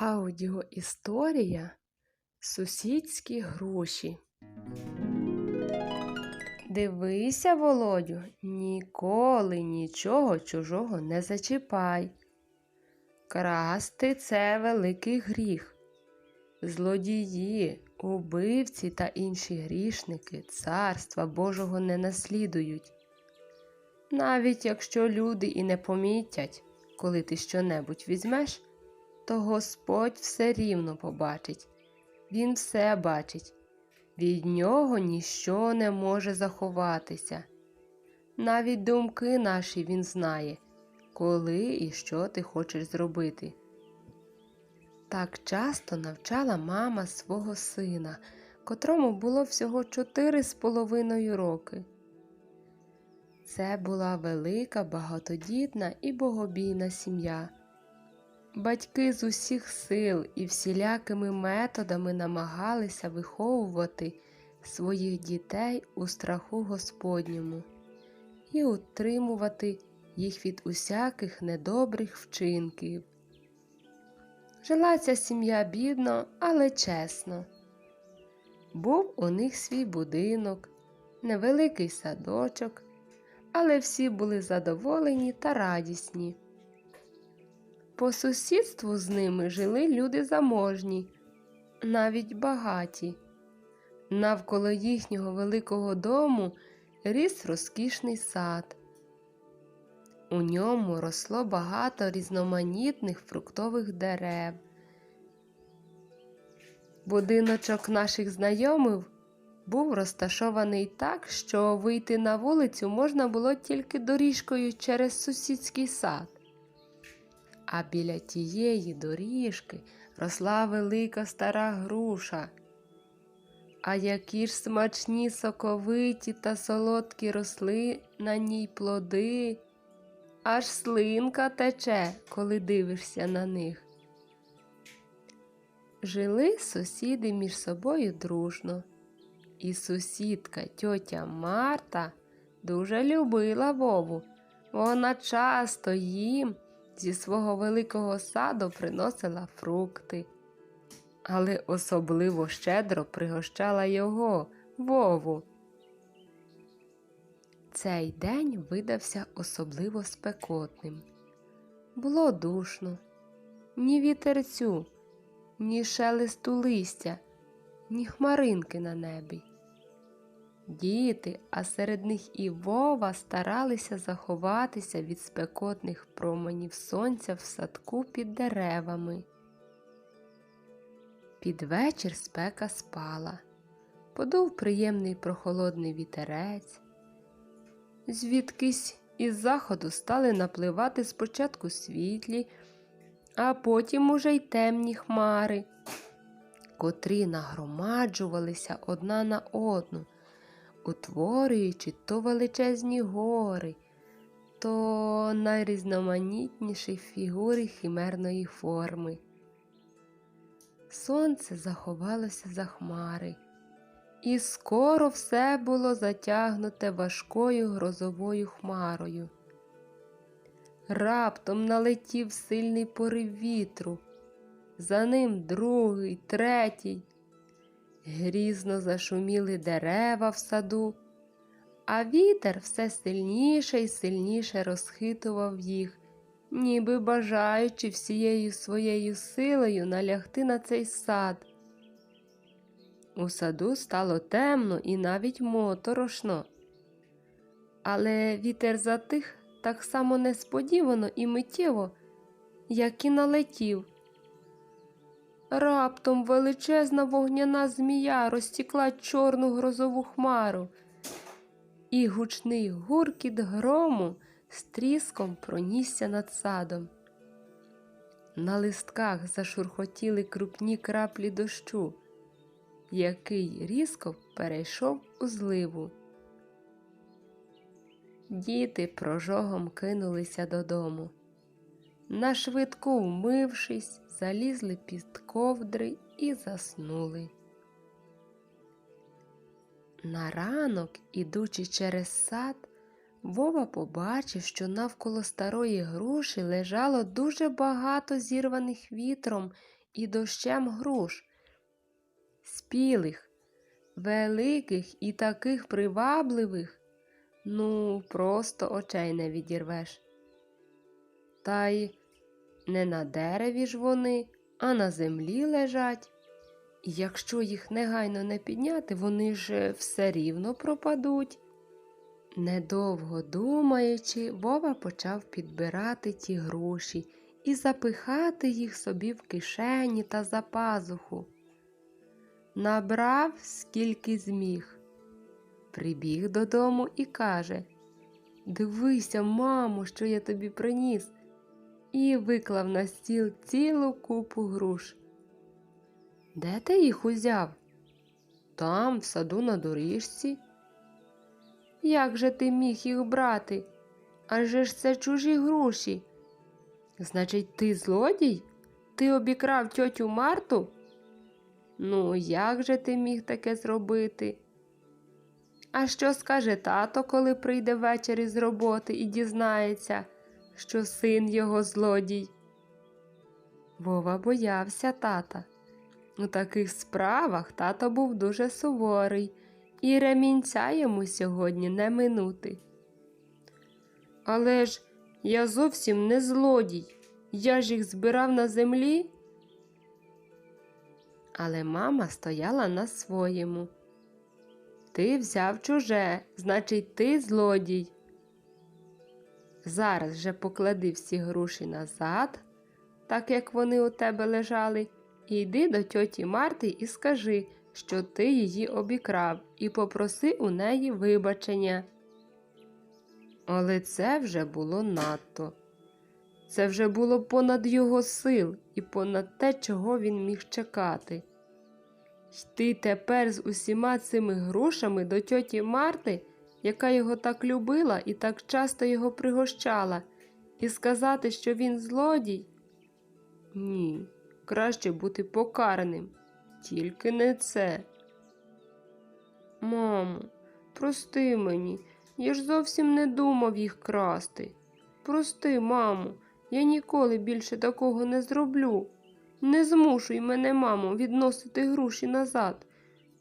Аудіоісторія Сусідські груші. Дивися, Володю, ніколи нічого чужого не зачіпай. Красти це великий гріх. Злодії, убивці та інші грішники царства Божого не наслідують. Навіть якщо люди і не помітять, коли ти щонебудь візьмеш, то Господь все рівно побачить. Він все бачить. Від нього ніщо не може заховатися. Навіть думки наші він знає, коли і що ти хочеш зробити. Так часто навчала мама свого сина, котрому було всього чотири з половиною роки. Це була велика, багатодітна і богобійна сім'я. Батьки з усіх сил і всілякими методами намагалися виховувати своїх дітей у страху Господньому і утримувати їх від усяких недобрих вчинків. Жила ця сім'я бідно, але чесно. Був у них свій будинок, невеликий садочок, але всі були задоволені та радісні. По сусідству з ними жили люди заможні, навіть багаті. Навколо їхнього великого дому ріс розкішний сад. У ньому росло багато різноманітних фруктових дерев. Будиночок наших знайомих був розташований так, що вийти на вулицю можна було тільки доріжкою через сусідський сад. А біля тієї доріжки росла велика стара груша. А які ж смачні соковиті та солодкі росли на ній плоди, аж слинка тече, коли дивишся на них. Жили сусіди між собою дружно, і сусідка тьотя Марта дуже любила Вову. Вона часто їм зі свого великого саду приносила фрукти, але особливо щедро пригощала його, Вову. Цей день видався особливо спекотним. Було душно, ні вітерцю, ні шелесту листя, ні хмаринки на небі. Діти, а серед них і Вова старалися заховатися від спекотних променів сонця в садку під деревами. Під вечір спека спала, подув приємний прохолодний вітерець. Звідкись із заходу стали напливати спочатку світлі, а потім уже й темні хмари, котрі нагромаджувалися одна на одну утворюючи то величезні гори, то найрізноманітніші фігури химерної форми. Сонце заховалося за хмари, і скоро все було затягнуте важкою грозовою хмарою. Раптом налетів сильний порив вітру, за ним другий, третій. Грізно зашуміли дерева в саду, а вітер все сильніше і сильніше розхитував їх, ніби бажаючи всією своєю силою налягти на цей сад. У саду стало темно і навіть моторошно. Але вітер затих так само несподівано і миттєво, як і налетів. Раптом величезна вогняна змія розтікла чорну грозову хмару, і гучний гуркіт грому з тріском пронісся над садом. На листках зашурхотіли крупні краплі дощу, який різко перейшов у зливу. Діти прожогом кинулися додому. Нашвидку вмившись, залізли під ковдри і заснули. На ранок, ідучи через сад, Вова побачив, що навколо старої груші лежало дуже багато зірваних вітром і дощем груш, спілих, великих і таких привабливих, ну, просто очей не відірвеш. Та й не на дереві ж вони, а на землі лежать. І якщо їх негайно не підняти, вони ж все рівно пропадуть. Недовго думаючи, Вова почав підбирати ті гроші і запихати їх собі в кишені та за пазуху. Набрав, скільки зміг. Прибіг додому і каже Дивися, мамо, що я тобі приніс, і виклав на стіл цілу купу груш. Де ти їх узяв? Там, в саду на доріжці. Як же ти міг їх брати? Адже ж це чужі гроші. Значить, ти злодій? Ти обікрав тьотю Марту? Ну, як же ти міг таке зробити? А що скаже тато, коли прийде ввечері з роботи і дізнається, що син його злодій? Вова боявся тата. У таких справах тато був дуже суворий, і ремінця йому сьогодні не минути. Але ж я зовсім не злодій, я ж їх збирав на землі. Але мама стояла на своєму. Ти взяв чуже, значить, ти злодій. Зараз же поклади всі гроші назад, так як вони у тебе лежали, і йди до тьоті Марти і скажи, що ти її обікрав, і попроси у неї вибачення. Але це вже було надто. Це вже було понад його сил і понад те, чого він міг чекати. Йти тепер з усіма цими грошами до тьоті Марти, яка його так любила і так часто його пригощала, і сказати, що він злодій? Ні, краще бути покараним, тільки не це. Мамо, прости мені, я ж зовсім не думав їх красти. Прости, мамо, я ніколи більше такого не зроблю. Не змушуй мене, мамо, відносити гроші назад.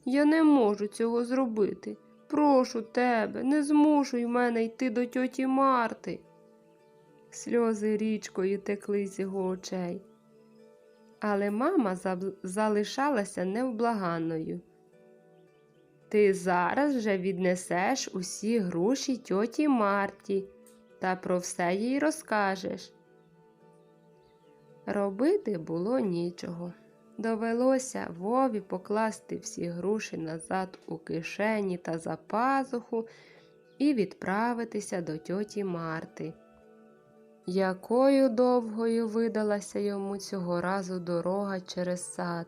Я не можу цього зробити. Прошу тебе, не змушуй мене йти до тьоті Марти. Сльози річкою текли з його очей. Але мама залишалася невблаганною. Ти зараз же віднесеш усі гроші тьоті Марті та про все їй розкажеш. Робити було нічого. Довелося Вові покласти всі гроші назад у кишені та за пазуху і відправитися до тьоті Марти. Якою довгою видалася йому цього разу дорога через сад.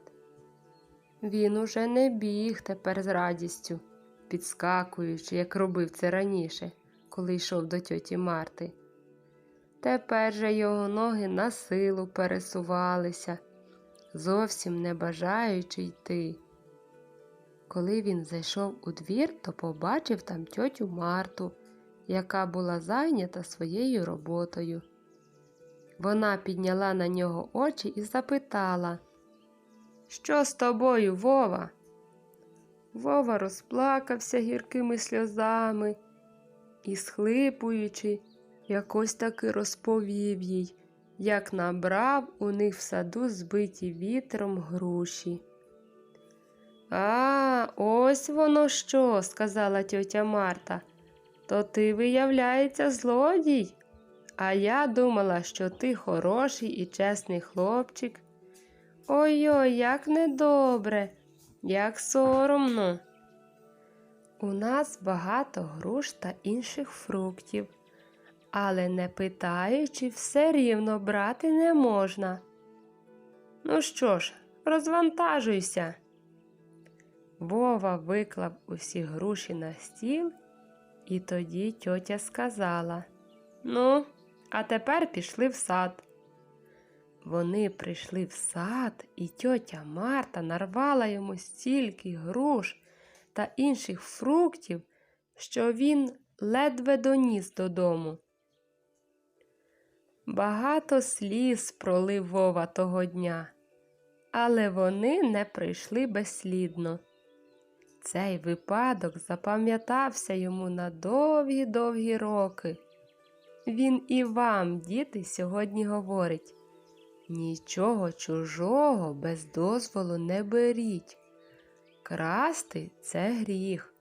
Він уже не біг тепер з радістю, підскакуючи, як робив це раніше, коли йшов до тьоті Марти. Тепер же його ноги на силу пересувалися, зовсім не бажаючи йти. Коли він зайшов у двір, то побачив там тьотю Марту, яка була зайнята своєю роботою. Вона підняла на нього очі і запитала, Що з тобою, Вова? Вова розплакався гіркими сльозами і, схлипуючи, якось таки розповів їй, як набрав у них в саду збиті вітром груші. А, ось воно що, сказала тьотя Марта. То ти, виявляється, злодій. А я думала, що ти хороший і чесний хлопчик. Ой-ой, як недобре, як соромно. У нас багато груш та інших фруктів, але не питаючи, все рівно брати не можна. Ну що ж, розвантажуйся. Вова виклав усі груші на стіл, і тоді тьотя сказала Ну, а тепер пішли в сад. Вони прийшли в сад, і тьотя Марта нарвала йому стільки груш та інших фруктів, що він ледве доніс додому. Багато сліз пролив Вова того дня. Але вони не прийшли безслідно. Цей випадок запам'ятався йому на довгі-довгі роки. Він і вам, діти, сьогодні говорить нічого чужого без дозволу не беріть. Красти це гріх,